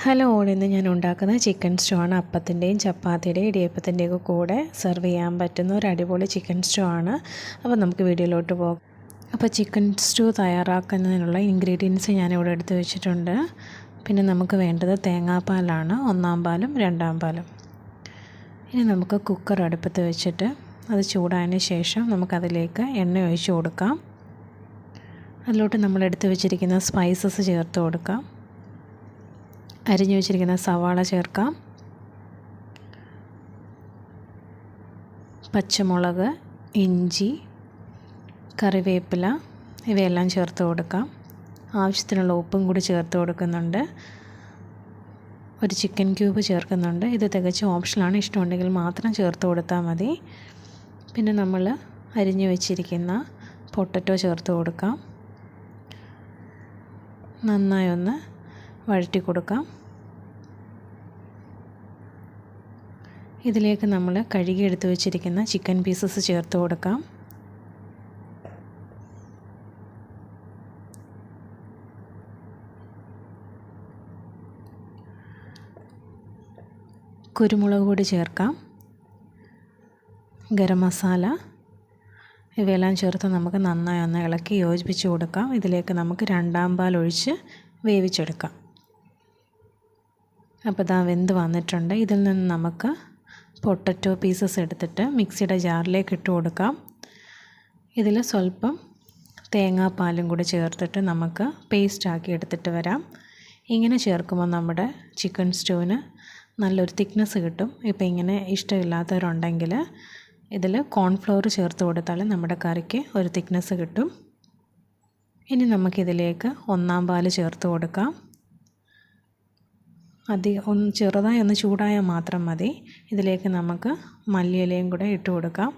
Hello all ഇന്ന് ഞാൻ ഉണ്ടാക്കുന്ന ചിക്കൻ സ്റ്റോ ആണ് അപ്പത്തിന്റെയും ചപ്പാത്തിയുടെയും ഇടിയപ്പത്തിന്റെയൊക്കെ കൂടെ സെർവ് ചെയ്യാൻ പറ്റുന്ന ഒരു അടിപൊളി ചിക്കൻ സ്റ്റോ ആണ് അപ്പോൾ നമുക്ക് വീഡിയോയിലോട്ട് പോകാം. അപ്പോൾ ചിക്കൻ സ്റ്റൂ തയ്യാറാക്കുന്നതിനുള്ള ഇൻഗ്രീഡിയൻസ് ഞാനിവിടെ എടുത്ത് വെച്ചിട്ടുണ്ട്. പിന്നെ നമുക്ക് വേണ്ടത് തേങ്ങാപ്പാലാണ്. ഒന്നാം പാലും രണ്ടാം പാലും. ഇനി നമുക്ക് കുക്കർ അടുപ്പത്ത് വെച്ചിട്ട് അത് ചൂടായതിന് ശേഷം നമുക്കതിലേക്ക് എണ്ണ ഒഴിച്ച് കൊടുക്കാം. അതിലോട്ട് നമ്മൾ എടുത്ത് വെച്ചിരിക്കുന്ന സ്പൈസസ് ചേർത്ത് കൊടുക്കാം. അരിഞ്ഞു വെച്ചിരിക്കുന്ന സവാള ചേർക്കാം. പച്ചമുളക് ഇഞ്ചി കറിവേപ്പില ഇവയെല്ലാം ചേർത്ത് കൊടുക്കാം. ആവശ്യത്തിനുള്ള ഉപ്പും കൂടി ചേർത്ത് കൊടുക്കുന്നുണ്ട്. ഒരു ചിക്കൻ ക്യൂബ് ചേർക്കുന്നുണ്ട്. ഇത് തികച്ചും ഓപ്ഷനാണ് ഇഷ്ടമുണ്ടെങ്കിൽ മാത്രം ചേർത്ത് കൊടുത്താൽ മതി. പിന്നെ നമ്മൾ അരിഞ്ഞു വെച്ചിരിക്കുന്ന പൊട്ടറ്റോ ചേർത്ത് കൊടുക്കാം. നന്നായി ഒന്ന് വഴറ്റി കൊടുക്കാം. ഇതിലേക്ക് നമ്മൾ കഴുകി എടുത്തു വെച്ചിരിക്കുന്ന ചിക്കൻ പീസസ് ചേർത്ത് കൊടുക്കാം. കുരുമുളക് പൊടി ചേർക്കാം. ഗരം മസാല ഇവയെല്ലാം ചേർത്ത് നമുക്ക് നന്നായി ഒന്ന് ഇളക്കി യോജിപ്പിച്ച് കൊടുക്കാം. ഇതിലേക്ക് നമുക്ക് രണ്ടാം പാൽ ഒഴിച്ച് വേവിച്ചെടുക്കാം. അപ്പോൾ ഇതാ വെന്ത് വന്നിട്ടുണ്ട്. ഇതിൽ നിന്ന് നമുക്ക് പൊട്ടറ്റോ പീസസ് എടുത്തിട്ട് മിക്സിയുടെ ജാറിലേക്ക് ഇട്ട് കൊടുക്കാം. ഇതിൽ സ്വല്പം തേങ്ങാപ്പാലും കൂടി ചേർത്തിട്ട് നമുക്ക് പേസ്റ്റ് ആക്കി എടുത്തിട്ട് വരാം. ഇങ്ങനെ ചേർക്കുമ്പോൾ നമ്മുടെ ചിക്കൻ സ്റ്റൂവിന് നല്ലൊരു തിക്നെസ് കിട്ടും. ഇപ്പോൾ ഇങ്ങനെ ഇഷ്ടമില്ലാത്തവരുണ്ടെങ്കിൽ ഇതിൽ കോൺഫ്ലോർ ചേർത്ത് കൊടുത്താൽ നമ്മുടെ കറിക്ക് ഒരു തിക്നെസ് കിട്ടും. ഇനി നമുക്കിതിലേക്ക് ഒന്നാം പാൽ ചേർത്ത് കൊടുക്കാം. അധികം ഒന്ന് ചെറുതായി ഒന്ന് ചൂടായാൽ മാത്രം മതി. ഇതിലേക്ക് നമുക്ക് മല്ലിയിലയും കൂടെ ഇട്ട് കൊടുക്കാം.